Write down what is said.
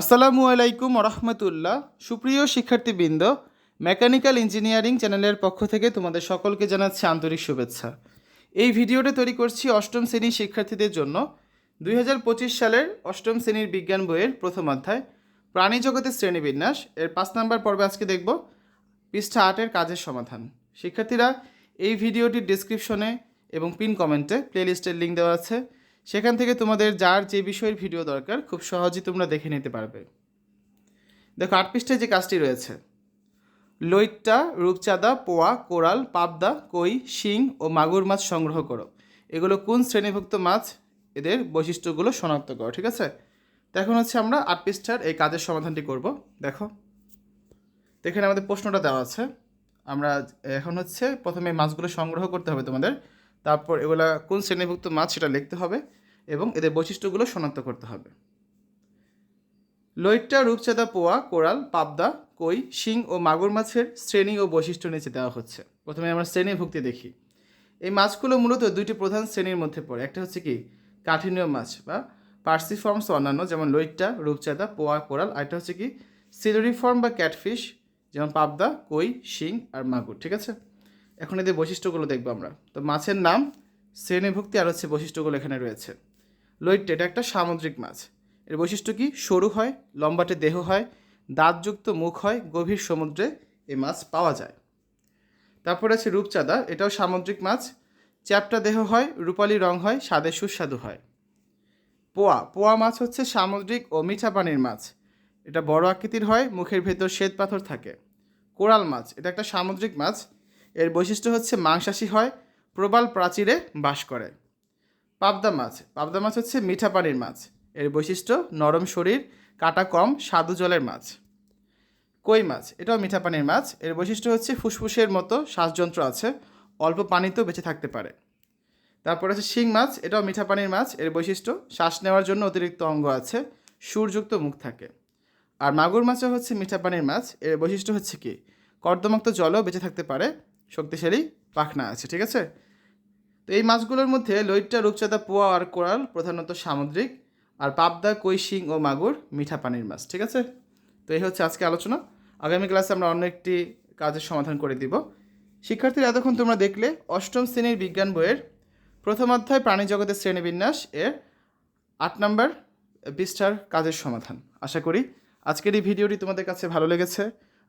আসসালামু আলাইকুম রহমতুল্লাহ সুপ্রিয় শিক্ষার্থীবৃন্দ, মেকানিক্যাল ইঞ্জিনিয়ারিং চ্যানেলের পক্ষ থেকে তোমাদের সকলকে জানাচ্ছি আন্তরিক শুভেচ্ছা। এই ভিডিওটা তৈরি করছি অষ্টম শ্রেণির শিক্ষার্থীদের জন্য। দুই হাজার পঁচিশ সালের অষ্টম শ্রেণির বিজ্ঞান বইয়ের প্রথম অধ্যায়, প্রাণী জগতের শ্রেণীবিন্যাস। এর পাঁচ নাম্বার পর্বে আজকে দেখব পৃষ্ঠা আটের কাজের সমাধান। শিক্ষার্থীরা, এই ভিডিওটির ডিসক্রিপশনে এবং পিন কমেন্টে প্লেলিস্টের লিঙ্ক দেওয়া আছে। সেখান থেকে তোমাদের যার যে বিষয়ের ভিডিও দরকার, খুব সহজেই তোমরা দেখে নিতে পারবে। দেখো, আট পৃষ্ঠায় যে কাজটি রয়েছে। লইট্টা, রূপচাঁদা, পোয়া, কোরাল, পাবদা, কই, শিং ও মাগুর মাছ সংগ্রহ করো। এগুলো কোন শ্রেণীভুক্ত মাছ? এদের বৈশিষ্ট্যগুলো শনাক্ত করো, ঠিক আছে? তো এখন হচ্ছে আমরা আট পৃষ্ঠার এই কাজের সমাধানটি করব। দেখো, তো এখানে আমাদের প্রশ্নটা দেওয়া আছে। আমরা এখন হচ্ছে প্রথমে মাছগুলো সংগ্রহ করতে হবে তোমাদের। তারপর এগুলা কোন শ্রেণীভুক্ত মাছ সেটা লিখতে হবে এবং এদের বৈশিষ্ট্যগুলো শনাক্ত করতে হবে। লইট্টা, রূপচাঁদা, পোয়া, কোরাল, পাবদা, কই, শিং ও মাগুর মাছের শ্রেণি ও বৈশিষ্ট্য নিচে দেওয়া হচ্ছে। প্রথমে আমরা শ্রেণীভুক্তি দেখি। এই মাছগুলো মূলত দুইটি প্রধান শ্রেণির মধ্যে পড়ে। একটা হচ্ছে কি, কাঠিনীয় মাছ বা পার্সিফর্মস অন্যান্য, যেমন লইট্টা, রূপচাঁদা, পোয়া, কোরাল, আর একটা হচ্ছে কি সিলোরিফর্ম বা ক্যাটফিশ, যেমন পাবদা, কই, শিং আর মাগুর, ঠিক আছে? এখন এদের বৈশিষ্ট্যগুলো দেখব আমরা। তো মাছের নাম, শ্রেণীভুক্তি আর হচ্ছে বৈশিষ্ট্যগুলো এখানে রয়েছে। লইট্টা, এটা একটা সামুদ্রিক মাছ। এর বৈশিষ্ট্য কি? সরু হয়, লম্বাটে দেহ হয়, দাঁতযুক্ত মুখ হয়, গভীর সমুদ্রে এই মাছ পাওয়া যায়। তারপরে আছে রূপচাঁদা, এটাও সামুদ্রিক মাছ। চ্যাপটা দেহ হয়, রূপালি রং হয়, স্বাদে সুস্বাদু হয়। পোয়া পোয়া মাছ হচ্ছে সামুদ্রিক ও মিঠা পানির মাছ। এটা বড় আকৃতির হয়, মুখের ভেতর শ্বেত পাথর থাকে। কোরাল মাছ, এটা একটা সামুদ্রিক মাছ। এর বৈশিষ্ট্য হচ্ছে মাংসাশী হয়, প্রবাল প্রাচীরে বাস করে। পাবদা মাছ পাবদা মাছ হচ্ছে মিঠা পানির মাছ। এর বৈশিষ্ট্য, নরম শরীর, কাটা কম, স্বাদু জলের মাছ। কই মাছ, এটাও মিঠা পানির মাছ। এর বৈশিষ্ট্য হচ্ছে ফুসফুসের মতো শ্বাসযন্ত্র আছে, অল্প পানিতেও বেঁচে থাকতে পারে। তারপর আছে শিং মাছ, এটাও মিঠা পানির মাছ। এর বৈশিষ্ট্য, শ্বাস নেওয়ার জন্য অতিরিক্ত অঙ্গ আছে, সুরযুক্ত মুখ থাকে। আর মাগুর মাছও হচ্ছে মিঠা পানির মাছ। এর বৈশিষ্ট্য হচ্ছে কি, কর্দমাক্ত জলও বেঁচে থাকতে পারে শক্তিশালী পাখনা আছে, ঠিক আছে? তো এই মাছগুলোর মধ্যে লইট্টা, রূপচাঁদা, পোয়া, আর কোরাল প্রধানত সামুদ্রিক, আর পাবদা কই শিং ও মাগুর মিঠা পানির মাছ, ঠিক আছে? তো এই হচ্ছে আজকে আলোচনা। আগামী ক্লাসে আমরা অন্য একটি কাজের সমাধান করে দিব। শিক্ষার্থীরা, এতক্ষণ তোমরা দেখলে অষ্টম শ্রেণির বিজ্ঞান বইয়ের প্রথম অধ্যায়, প্রাণী জগতের শ্রেণীবিন্যাস এর আট নম্বর পৃষ্ঠার কাজের সমাধান। আশা করি আজকের এই ভিডিওটি তোমাদের কাছে ভালো লেগেছে।